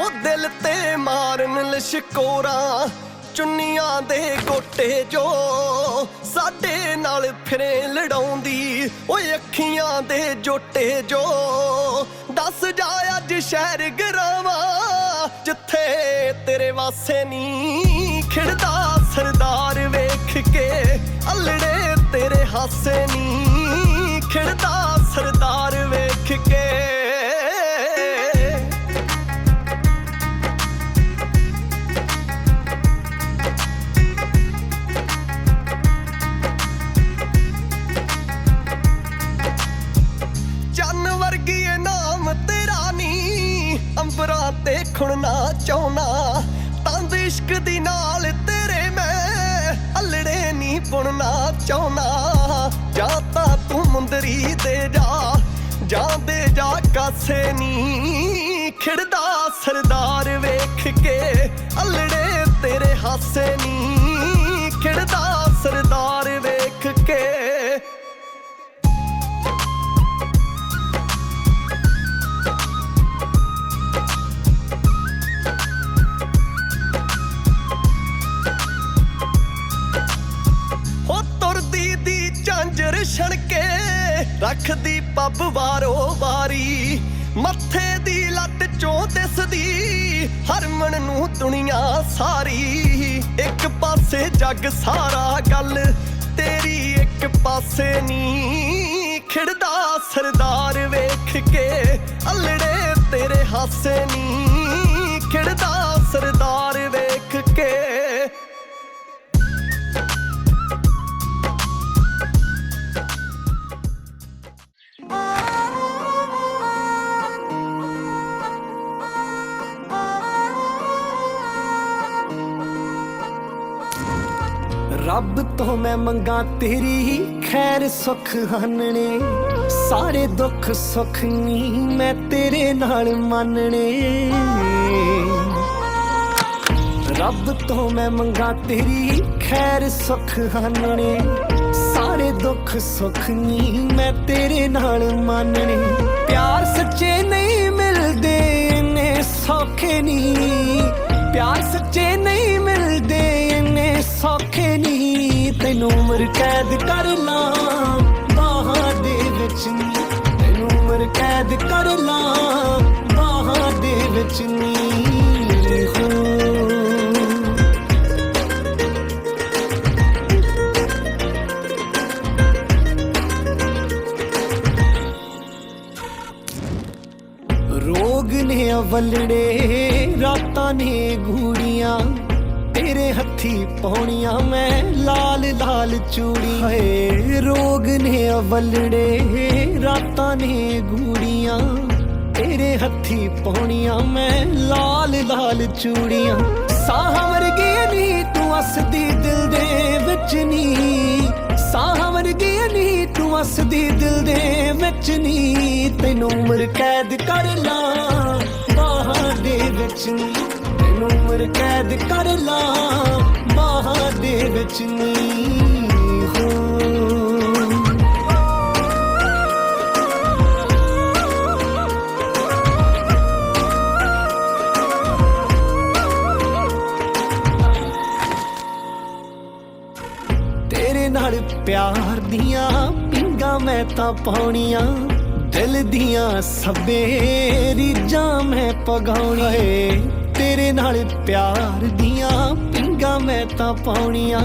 ਉਹ ਦਿਲ ਤੇ ਮਾਰਨ ਲਿਸ਼ਕੋਰਾ, ਚੁੰਨੀਆਂ ਦੇ ਗੋਟੇ ਜੋ ਸਾਡੇ ਨਾਲ ਫਿਰੇ ਲੜਾਉਂਦੀ, ਓਏ ਅੱਖੀਆਂ ਦੇ ਜੋਟੇ ਜੋ ਦੱਸ ਜਾ ਅੱਜ ਸ਼ਹਿਰ ਗਰਾਵਾ, ਜਿੱਥੇ ਤੇਰੇ ਵਾਸੇ ਨੀ ਖਿੜਦਾ ਸਰਦਾਰ ਵੇਖ ਕੇ, ਅਲੜੇ ਤੇਰੇ ਹਾਸੇ ਨੀ। ਖਿੜਦਾ ਸਰਦਾਰ ਵੇਖ ਕੇ। ਚੰਨ ਵਰਗੀ ਨਾਮ ਤੇਰਾ ਨੀ। ਅੰਬਰਾਂ ਤੇ ਖੁਣਨਾ ਚਾਹੁੰਨਾ। ਤੰਦ ਇਸ਼ਕ ਦੀ ਨਾਲ ਤੇਰੇ ਮੈਂ ਅਲੜੇ ਨੀ ਪੁਣਨਾ ਚਾਹੁੰਨਾ। ਜਾਂਦੇ ਜਾ ਕਾਸੇ ਨੀ। ਖਿੜਦਾ ਸਰਦਾਰ ਵੇਖ ਕੇ, ਅਲੜੇ ਤੇਰੇ ਹਾਸੇ ਨੀ। ਖਿੜਦਾ ਸਰਦਾਰ ਵੇਖ ਕੇ। ਹੋ ਤੁਰਦੀ ਦੀ ਝਾਂਜਰ ਛਣਕ ਰੱਖਦੀ ਪੱਬ ਵਾਰੋ ਵਾਰੀ, ਮੱਥੇ ਦੀ ਲੱਟ ਚੋਂ ਦਿਸਦੀ, ਹਰਮਨ ਨੂੰ ਦੁਨੀਆ ਸਾਰੀ। ਇੱਕ ਪਾਸੇ ਜੱਗ ਸਾਰਾ ਗੱਲ, ਤੇਰੀ ਇੱਕ ਪਾਸੇ ਨੀ। ਖਿੜਦਾ ਸਰਦਾਰ ਵੇਖ ਕੇ, ਅਲੜੇ ਤੇਰੇ ਹਾਸੇ ਨੀ। ਰੱਬ ਤੋਂ ਮੈਂ ਮੰਗਾ ਤੇਰੀ ਹੀ ਖੈਰ ਸੁਖ ਹਨਣੇ। ਸਾਰੇ ਦੁੱਖ ਸੁੱਖ ਨਹੀਂ ਮੈਂ ਤੇਰੇ ਨਾਲ ਮੰਨਣੇ। ਰੱਬ ਤੋਂ ਮੈਂ ਮੰਗਾ ਤੇਰੀ ਹੀ ਖੈਰ ਸੁਖ ਹਨਣੇ। ਸਾਰੇ ਦੁੱਖ ਸੁੱਖ ਨਹੀਂ ਮੈਂ ਤੇਰੇ ਨਾਲ ਮੰਨਣੇ। ਪਿਆਰ ਸੱਚੇ ਨਹੀਂ ਮਿਲਦੇ ਨੇ ਸੌਖੇ ਨਹੀਂ ਪਿਆਰ ਸੱਚੇ ਨਹੀਂ ਉਮਰ ਕੈਦ ਕਰ ਲਾਂ ਬਾਹਾਂ ਦੇ ਵਿੱਚ ਨੀ। ਤੈਨੂੰ ਉਮਰ ਕੈਦ ਕਰ ਲਾਂ ਬਾਹਾਂ ਦੇ ਵਿੱਚ ਨੀ। ਹੋ ਰੋਗ ਨੇ ਅਵਲੜੇ, ਰਾਤਾਂ ਨੇ ਗੂੜੀਆਂ। ਤੇਰੇ ਹੱਥੀ ਪਾਉਣੀਆਂ ਮੈਂ ਲਾਲ ਲਾਲ ਚੂੜੀ। ਹਏ, ਰੋਗ ਨੇ ਅਵਲੜੇ, ਰਾਤਾਂ ਨੇ ਗੂੜੀਆਂ। ਤੇਰੇ ਹੱਥੀ ਪਾਉਣੀਆਂ ਮੈਂ ਲਾਲ ਲਾਲ ਚੂੜੀਆਂ। ਸਾਹਾਂ ਵਰਗੀ ਨਹੀਂ ਤੂੰ ਅਸਦੀ ਦਿਲ ਦੇ ਵਿੱਚ ਨਹੀਂ ਸਾਹਾਂ ਵਰਗੀ ਨਹੀਂ ਤੂੰ ਅਸਦੀ ਦਿਲ ਦੇ ਵਿੱਚ ਨਹੀਂ ਤੈਨੂੰ ਉਮਰ ਕੈਦ ਕਰ ਲਾਂ ਬਾਹਾਂ ਦੇ ਵਿੱਚ। ਨਹੀਂ ਤੈਨੂੰ ਉਮਰ ਕੈਦ ਕਰ ਲਾ ਬਾਹਾਂ ਦੇ ਵਿੱਚ ਨਹੀਂ ਤੇਰੇ ਨਾਲ ਪਿਆਰ ਦੀਆਂ ਪਿੰਗਾ ਮੈਂ ਤਾਂ ਪਾਉਣੀਆਂ, ਦਿਲ ਦੀਆਂ ਸਭੇ ਰੀਜਾਂ ਮੈਂ ਪਗਾਉਣੀਆਂ ਏ ਤੇਰੇ ਨਾਲ ਪਿਆਰ ਦੀਆਂ ਪਿੰਗਾ ਮੈਂ ਤਾਂ ਪਾਉਣੀਆਂ,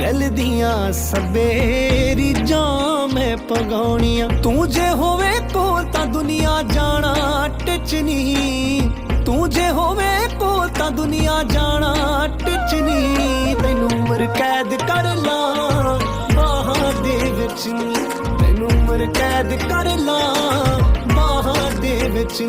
ਦਿਲ ਦੀਆਂ ਸਭੇ ਰੀਜਾਂ ਮੈਂ ਪਗਾਉਣੀਆਂ ਤੂੰ ਜੇ ਹੋਵੇ ਕੋਲ ਤਾਂ ਦੁਨੀਆ ਜਾਣਾ ਟਿਚਨੀ ਤੂੰ ਜੇ ਹੋਵੇ ਕੋਲ ਤਾਂ ਦੁਨੀਆ ਜਾਣਾ ਟਿਚਨੀ ਤੈਨੂੰ ਉਮਰ ਕੈਦ ਕਰ ਲਾਂ ਬਾਹਾਂ ਦੇ ਵਿੱਚ ਨੀ। ਤੈਨੂੰ ਉਮਰ ਕੈਦ ਕਰ ਲਾਂ ਬਾਹਾਂ ਦੇ ਵਿੱਚ